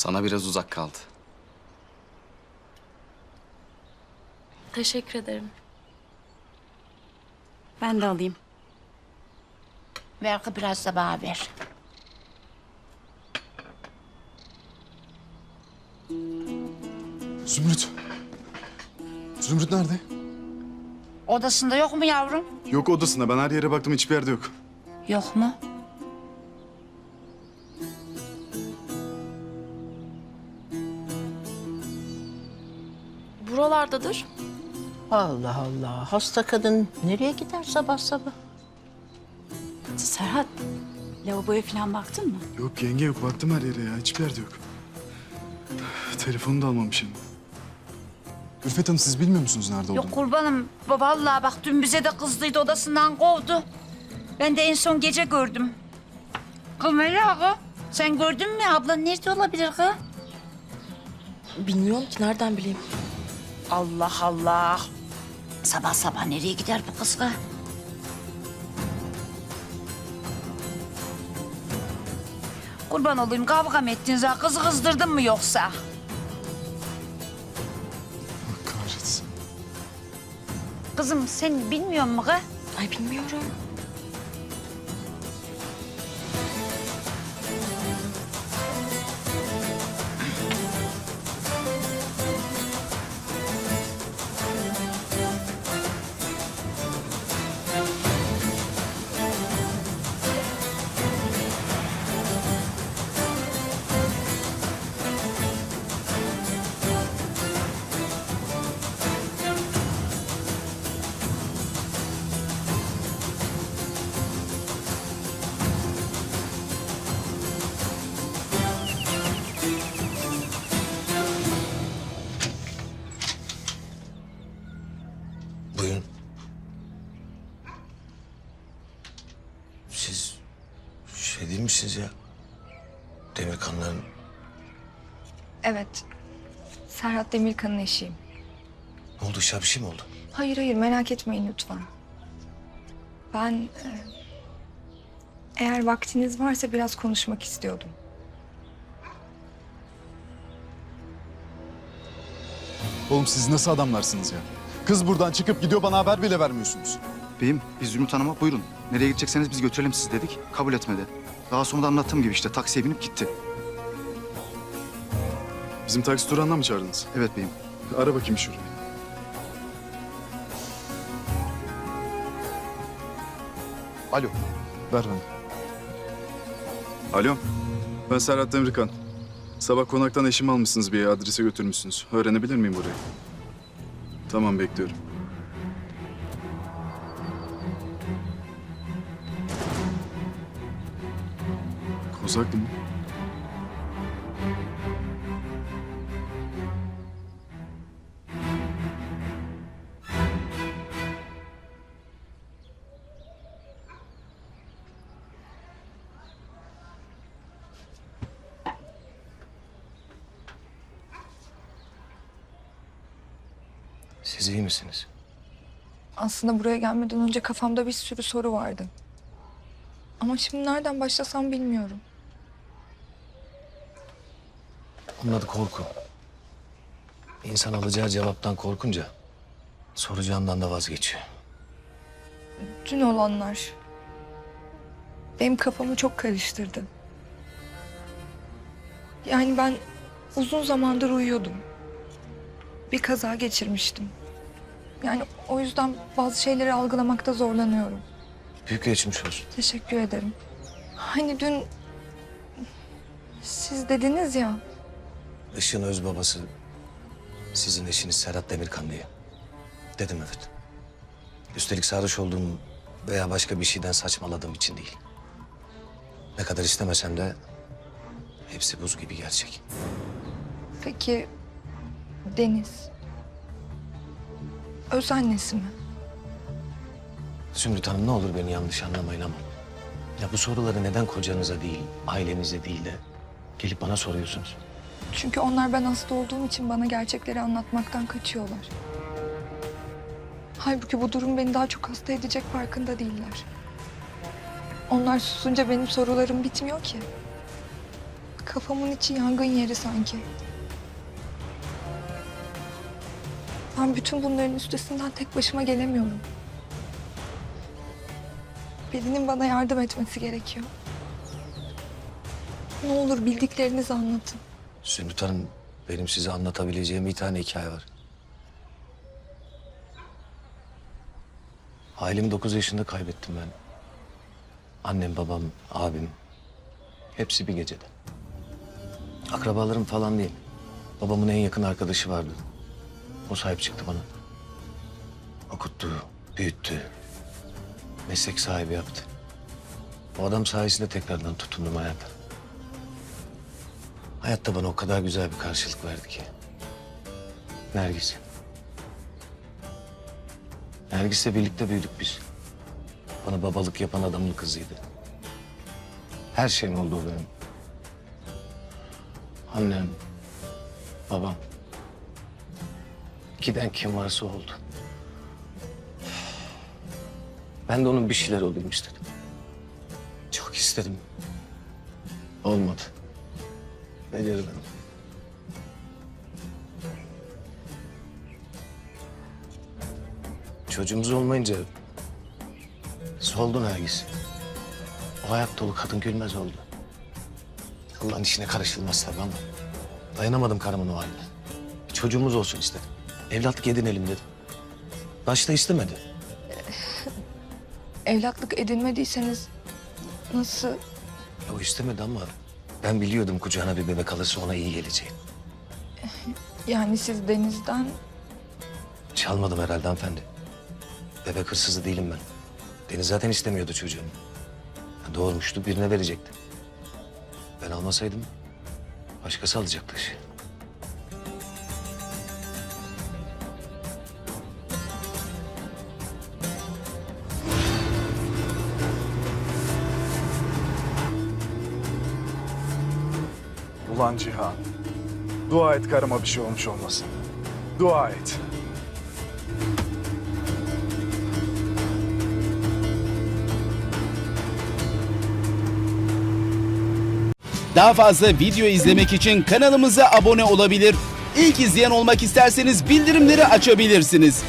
Sana biraz uzak kaldı. Teşekkür ederim. Ben de alayım. Ver biraz da bana ver. Zümrüt. Zümrüt nerede? Odasında yok mu yavrum? Yok odasında. Ben her yere baktım hiçbir yerde yok. Yok mu? Buralardadır. Allah Allah. Hasta kadın nereye gider sabah sabah? Serhat, lavaboya falan baktın mı? Yok yenge yok. Baktım her yere ya. Hiçbir yerde yok. Telefonu da almamışım. Ülfet Hanım siz bilmiyor musunuz nerede olduğunu? Yok kurbanım. Vallahi bak dün bize de kızdıydı odasından kovdu. Ben de en son gece gördüm. Kız Melaha, sen gördün mü? Ablan nerede olabilir kız? Bilmiyorum ki nereden bileyim. Allah Allah. Sabah sabah nereye gider bu kız kız? Kurban olayım kavga mı ettiniz ha? Kızı kızdırdın mı yoksa? Allah kahretsin. Kızım sen bilmiyor musun kız? Ay bilmiyorum. Şey değil misiniz ya? Demirkanların Evet. Serhat Demirkan'ın eşiyim. ne oldu? Işe bir şey mi oldu? Hayır hayır merak etmeyin lütfen. Ben e, eğer vaktiniz varsa biraz konuşmak istiyordum. Oğlum siz nasıl adamlarsınız ya? Kız buradan çıkıp gidiyor bana haber bile vermiyorsunuz. Beyim biz Zümrüt Hanım'a buyurun. Nereye gidecekseniz biz götürelim sizi dedik. Kabul etmedi. Daha sonra da anlattığım gibi işte taksiye binip gitti. Bizim taksi durağından mı çağırdınız? Evet beyim. Ara bakayım şurayı. Alo. Ver bana. Alo. Ben Serhat Demirkan. Sabah konaktan eşimi almışsınız bir adrese götürmüşsünüz. Öğrenebilir miyim burayı? Tamam bekliyorum. Kozaklı mı? Siz iyi misiniz? Aslında buraya gelmeden önce kafamda bir sürü soru vardı. Ama şimdi nereden başlasam bilmiyorum. Onun adı korku. İnsan alacağı cevaptan korkunca soracağından da vazgeçiyor. Dün olanlar benim kafamı çok karıştırdı. Yani ben uzun zamandır uyuyordum. Bir kaza geçirmiştim. Yani o yüzden bazı şeyleri algılamakta zorlanıyorum. Büyük geçmiş olsun. Teşekkür ederim. Hani dün siz dediniz ya Işın öz babası sizin eşiniz Serhat Demirkan diye. Dedim evet. Üstelik sarhoş olduğum veya başka bir şeyden saçmaladığım için değil. Ne kadar istemesem de hepsi buz gibi gerçek. peki Deniz öz annesi mi? Zümrüt Hanım ne olur beni yanlış anlamayın ama... ...ya bu soruları neden kocanıza değil, ailenize değil de... ...gelip bana soruyorsunuz? Çünkü onlar ben hasta olduğum için bana gerçekleri anlatmaktan kaçıyorlar. Halbuki bu durum beni daha çok hasta edecek farkında değiller. Onlar susunca benim sorularım bitmiyor ki. Kafamın içi yangın yeri sanki. Ben bütün bunların üstesinden tek başıma gelemiyorum. Birinin bana yardım etmesi gerekiyor. Ne olur bildiklerinizi anlatın. Zümrüt Hanım, benim size anlatabileceğim bir tane hikaye var. Ailemi 9 yaşında kaybettim ben. Annem, babam, abim. Hepsi bir gecede. Akrabalarım falan değil. Babamın en yakın arkadaşı vardı. O sahip çıktı bana. Okuttu, büyüttü. Meslek sahibi yaptı. O adam sayesinde tekrardan tutundum hayata. Hayatta bana o kadar güzel bir karşılık verdi ki. Nergis. Nergis'le birlikte büyüdük biz. Bana babalık yapan adamın kızıydı. Her şeyim oldu o benim. Annem, babam. Giden kim varsa oldu. Ben de onun bir şeyler olayım istedim. Çok istedim. Olmadı. Beceremedim. Çocuğumuz olmayınca soldu Nergis. O hayat dolu kadın gülmez oldu. Allah'ın işine karışılmaz tabii ama dayanamadım karımın o haline. Çocuğumuz olsun istedim. Evlatlık edinelim dedim. Başta istemedi. Evlatlık edinmediyseniz nasıl O istemedi ama ben biliyordum kucağına bir bebek alırsa ona iyi geleceğini. yani siz denizden Çalmadım herhalde hanımefendi. Bebek hırsızı değilim ben. Deniz zaten istemiyordu çocuğunu. Ya Doğurmuştu birine verecekti. Ben almasaydım başkası alacaktı işi. Ulan Cihan. Dua et karıma bir şey olmuş olmasın. Dua et. Daha fazla video izlemek için kanalımıza abone olabilir. İlk izleyen olmak isterseniz bildirimleri açabilirsiniz.